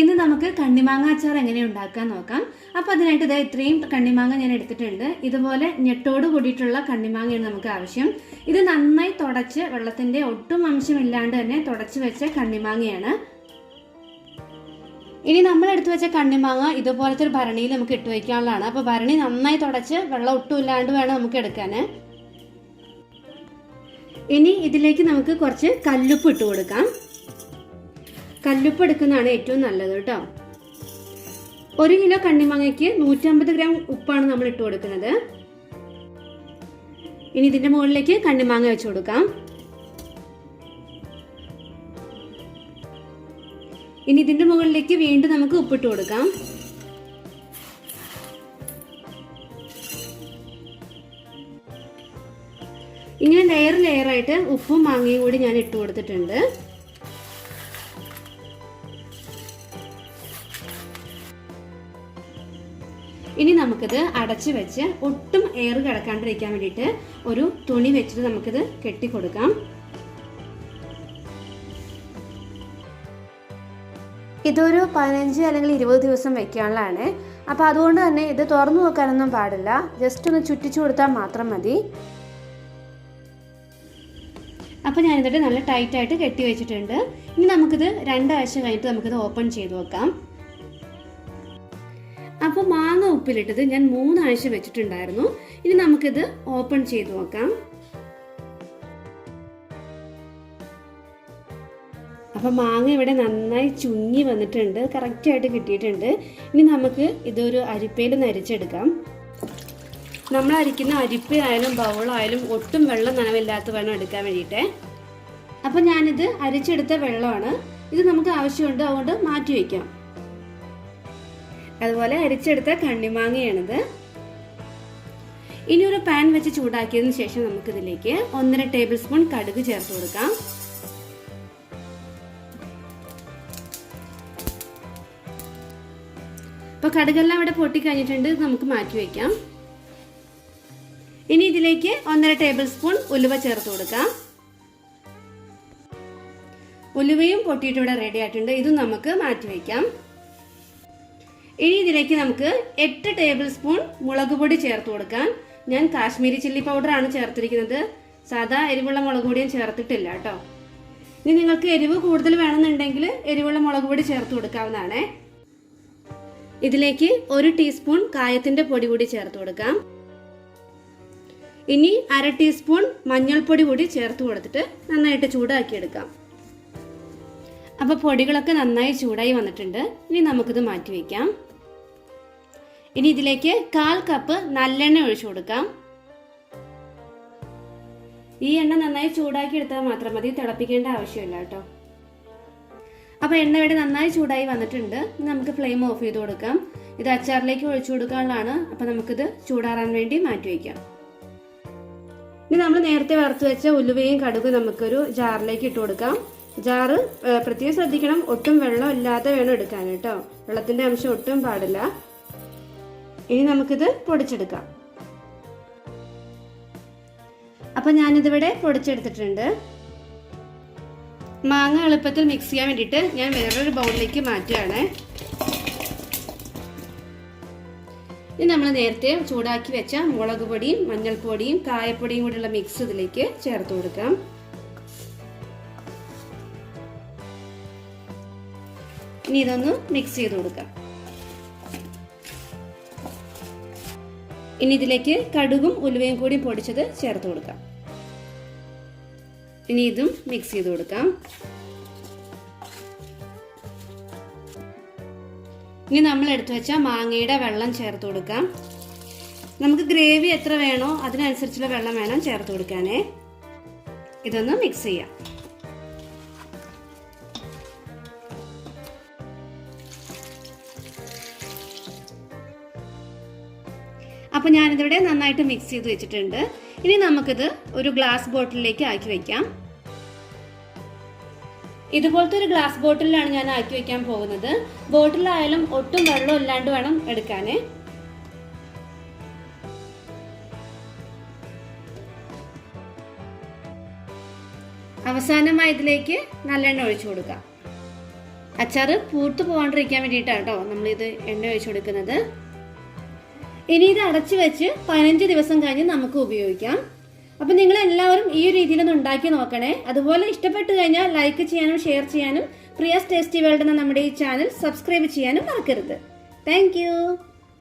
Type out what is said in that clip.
ഇന്ന് നമുക്ക് കണ്ണിമാങ്ങ അച്ചാർ എങ്ങനെ ഉണ്ടാക്കാൻ നോക്കാം. അപ്പോൾ അതിനായിട്ട് ഇതാ ഇത്രയും കണ്ണിമാങ്ങ ഞാൻ എടുത്തിട്ടുണ്ട്. ഇതുപോലെ ഞെട്ടോട് കൂടിയിട്ടുള്ള കണ്ണിമാങ്ങയാണ് നമുക്ക് ആവശ്യം. ഇത് നന്നായി തുടച്ച് വെള്ളത്തിന്റെ ഒട്ടും അംശമില്ലാണ്ട് തന്നെ തുടച്ച് വെച്ച കണ്ണിമാങ്ങയാണ്. ഇനി നമ്മൾ എടുത്തു വെച്ച കണ്ണിമാങ്ങ ഇതുപോലത്തെ ഒരു ഭരണിയിൽ നമുക്ക് ഇട്ട് വയ്ക്കാനുള്ളതാണ്. അപ്പോൾ ഭരണി നന്നായി തുടച്ച് വെള്ളം ഒട്ടും ഇല്ലാണ്ട് വേണം നമുക്ക് എടുക്കാൻ ഇനി ഇതിലേക്ക് നമുക്ക് കുറച്ച് കല്ലുപ്പ് ഇട്ട് കൊടുക്കാം. കല്ലുപ്പ് എടുക്കുന്നതാണ് ഏറ്റവും നല്ലത് കേട്ടോ. ഒരു കിലോ കണ്ണിമാങ്ങയ്ക്ക് നൂറ്റമ്പത് ഗ്രാം ഉപ്പാണ് നമ്മൾ ഇട്ട് കൊടുക്കുന്നത്. ഇനി ഇതിന്റെ മുകളിലേക്ക് കണ്ണിമാങ്ങ വെച്ച് കൊടുക്കാം. ഇനി ഇതിന്റെ മുകളിലേക്ക് വീണ്ടും നമുക്ക് ഉപ്പിട്ട് കൊടുക്കാം. ഇങ്ങനെ ലെയർ ആയിട്ട് ഉപ്പും മാങ്ങയും കൂടി ഞാൻ ഇട്ട് കൊടുത്തിട്ടുണ്ട്. ഇനി നമുക്കിത് അടച്ചു വെച്ച് ഒട്ടും എയർ കിടക്കാണ്ടിരിക്കാൻ വേണ്ടിയിട്ട് ഒരു തുണി വെച്ചിട്ട് നമുക്കിത് കെട്ടിക്കൊടുക്കാം. ഇതൊരു പതിനഞ്ച് അല്ലെങ്കിൽ ഇരുപത് ദിവസം വെക്കാനുള്ളതാണ്. അപ്പോൾ അതുകൊണ്ട് തന്നെ ഇത് തുറന്നു നോക്കാനൊന്നും പാടില്ല. ജസ്റ്റ് ഒന്ന് ചുറ്റിച്ചു കൊടുത്താൽ മാത്രം മതി. അപ്പോൾ ഞാൻ എന്നിട്ട് നല്ല ടൈറ്റായിട്ട് കെട്ടി വെച്ചിട്ടുണ്ട്. ഇനി നമുക്കിത് രണ്ടാഴ്ച കഴിഞ്ഞിട്ട് നമുക്കിത് ഓപ്പൺ ചെയ്ത് വെക്കാം അപ്പോൾ മാങ്ങ ഉപ്പിലിട്ടത് ഞാൻ മൂന്നാഴ്ച വെച്ചിട്ടുണ്ടായിരുന്നു. ഇനി നമുക്കിത് ഓപ്പൺ ചെയ്ത് നോക്കാം. അപ്പോൾ മാങ്ങ ഇവിടെ നന്നായി ചുങ്ങി വന്നിട്ടുണ്ട്. കറക്റ്റായിട്ട് കിട്ടിയിട്ടുണ്ട്. ഇനി നമുക്ക് ഇതൊരു അരിപ്പയിൽ നരിച്ചെടുക്കാം. നമ്മൾ അരിക്കുന്ന അരിപ്പയായാലും ബൗളായാലും ഒട്ടും വെള്ളം നനവില്ലാത്ത വേണം എടുക്കാൻ വേണ്ടിയിട്ട്. അപ്പം ഞാനിത് അരിച്ചെടുത്ത വെള്ളമാണ്. ഇത് നമുക്ക് ആവശ്യമുണ്ട് അതുകൊണ്ട് മാറ്റി വയ്ക്കാം അതുപോലെ അരിച്ചെടുത്ത കണ്ണിമാങ്ങയാണിത്. ഇനി ഒരു പാൻ വെച്ച് ചൂടാക്കിയതിന് ശേഷം നമുക്കിതിലേക്ക് ഒന്നര ടേബിൾ സ്പൂൺ കടുക് ചേർത്ത് കൊടുക്കാം. അപ്പൊ കടുകെല്ലാം ഇവിടെ പൊട്ടി കഴിഞ്ഞിട്ടുണ്ട് നമുക്ക് മാറ്റി വെക്കാം. ഇനി ഇതിലേക്ക് ഒന്നര ടേബിൾ സ്പൂൺ ഉലുവ ചേർത്ത് കൊടുക്കാം. ഉലുവയും പൊട്ടിയിട്ട് ഇവിടെ റെഡി ആയിട്ടുണ്ട് ഇതും നമുക്ക് മാറ്റി വയ്ക്കാം ഇനി ഇതിലേക്ക് നമുക്ക് എട്ട് ടേബിൾ സ്പൂൺ മുളക് പൊടി ചേർത്ത് കൊടുക്കാം. ഞാൻ കാശ്മീരി ചില്ലി പൗഡറാണ് ചേർത്തിരിക്കുന്നത്. സാധാ എരിവുള്ള മുളക് പൊടിയും ചേർത്തിട്ടില്ല കേട്ടോ. ഇനി നിങ്ങൾക്ക് എരിവ് കൂടുതൽ വേണമെന്നുണ്ടെങ്കിൽ എരിവുള്ള മുളക് പൊടി ചേർത്ത് കൊടുക്കാവുന്നതാണേ. ഇതിലേക്ക് ഒരു ടീസ്പൂൺ കായത്തിന്റെ പൊടി കൂടി ചേർത്ത് കൊടുക്കാം. ഇനി അര ടീസ്പൂൺ മഞ്ഞൾപ്പൊടി കൂടി ചേർത്ത് കൊടുത്തിട്ട് നന്നായിട്ട് ചൂടാക്കി എടുക്കാം അപ്പോൾ പൊടികളൊക്കെ നന്നായി ചൂടായി വന്നിട്ടുണ്ട്. ഇനി നമുക്കിത് മാറ്റി വയ്ക്കാം ഇനി ഇതിലേക്ക് കാൽ കപ്പ് നല്ലെണ്ണ ഒഴിച്ചു കൊടുക്കാം. ഈ എണ്ണ നന്നായി ചൂടാക്കി എടുത്താൽ മാത്രം മതി തിളപ്പിക്കേണ്ട ആവശ്യമില്ല കേട്ടോ. അപ്പോൾ എണ്ണ ഇവിടെ നന്നായി ചൂടായി വന്നിട്ടുണ്ട്. നമുക്ക് ഫ്ലെയിം ഓഫ് ചെയ്ത് കൊടുക്കാം. ഇത് അച്ചാറിലേക്ക് ഒഴിച്ചു കൊടുക്കാനുള്ളതാണ്. അപ്പോൾ നമുക്കിത് ചൂടാറാൻ വേണ്ടി മാറ്റി വയ്ക്കാം ഇനി നമ്മൾ നേരത്തെ വറുത്ത് വെച്ച ഉലുവയും കടുകും നമുക്കൊരു ജാറിലേക്ക് ഇട്ട് കൊടുക്കാം. ജാറ് പ്രത്യേകം ശ്രദ്ധിക്കണം. ഒട്ടും വെള്ളം ഇല്ലാതെ വേണം എടുക്കാൻ കേട്ടോ. വെള്ളത്തിന്റെ അംശം ഒട്ടും പാടില്ല. ഇനി നമുക്കിത് പൊടിച്ചെടുക്കാം. അപ്പൊ ഞാനിതിവിടെ പൊടിച്ചെടുത്തിട്ടുണ്ട്. മാങ്ങ എളുപ്പത്തിൽ മിക്സ് ചെയ്യാൻ വേണ്ടിയിട്ട് ഞാൻ വേറൊരു ബൗളിലേക്ക് മാറ്റുകയാണ്. ഇനി നമ്മൾ നേരത്തെ ചൂടാക്കി വെച്ച മുളക് പൊടിയും മഞ്ഞൾപ്പൊടിയും കായപ്പൊടിയും കൂടെയുള്ള മിക്സ് ഇതിലേക്ക് ചേർത്ത് കൊടുക്കാം. ഇനി ഇതൊന്ന് മിക്സ് ചെയ്ത് കൊടുക്കാം. ഇനി ഇതിലേക്ക് കടുകും ഉലുവയും കൂടി പൊടിച്ചത് ചേർത്ത് കൊടുക്കാം. ഇനി ഇതും മിക്സ് ചെയ്ത് കൊടുക്കാം. ഇനി നമ്മൾ എടുത്തു വെച്ച മാങ്ങയുടെ വെള്ളം ചേർത്ത് കൊടുക്കാം. നമുക്ക് ഗ്രേവി എത്ര വേണോ അതിനനുസരിച്ചുള്ള വെള്ളം വേണം ചേർത്ത് കൊടുക്കാനേ. ഇതൊന്ന് മിക്സ് ചെയ്യാം. അപ്പോൾ ഞാനിതിവിടെ നന്നായിട്ട് മിക്സ് ചെയ്ത് വെച്ചിട്ടുണ്ട്. ഇനി നമുക്കിത് ഒരു ഗ്ലാസ് ബോട്ടിലേക്ക് ആക്കി വെക്കാം. ഇതുപോലത്തെ ഒരു ഗ്ലാസ് ബോട്ടിലാണ് ഞാൻ ആക്കി വെക്കാൻ പോകുന്നത്. ബോട്ടിലായാലും ഒട്ടും വെള്ളം ഇല്ലാണ്ട് വേണം എടുക്കാന്. അവസാനമായി ഇതിലേക്ക് നല്ലെണ്ണ ഒഴിച്ചു കൊടുക്കാം. അച്ചാറ് പൂത്ത് പോകാണ്ടിരിക്കാൻ വേണ്ടിയിട്ടാണ് കേട്ടോ നമ്മളിത് എണ്ണ ഒഴിച്ചു കൊടുക്കുന്നത്. ഇനി ഇത് അടച്ചു വെച്ച് പതിനഞ്ച് ദിവസം കഴിഞ്ഞ് നമുക്ക് ഉപയോഗിക്കാം. അപ്പം നിങ്ങൾ എല്ലാവരും ഈ രീതിയിൽ ഒന്ന് ഉണ്ടാക്കി നോക്കണേ. അതുപോലെ ഇഷ്ടപ്പെട്ടു കഴിഞ്ഞാൽ ലൈക്ക് ചെയ്യാനും ഷെയർ ചെയ്യാനും പ്രിയാസ് ടേസ്റ്റി വേൾഡ് എന്ന നമ്മുടെ ഈ ചാനൽ സബ്സ്ക്രൈബ് ചെയ്യാനും മറക്കരുത്. താങ്ക്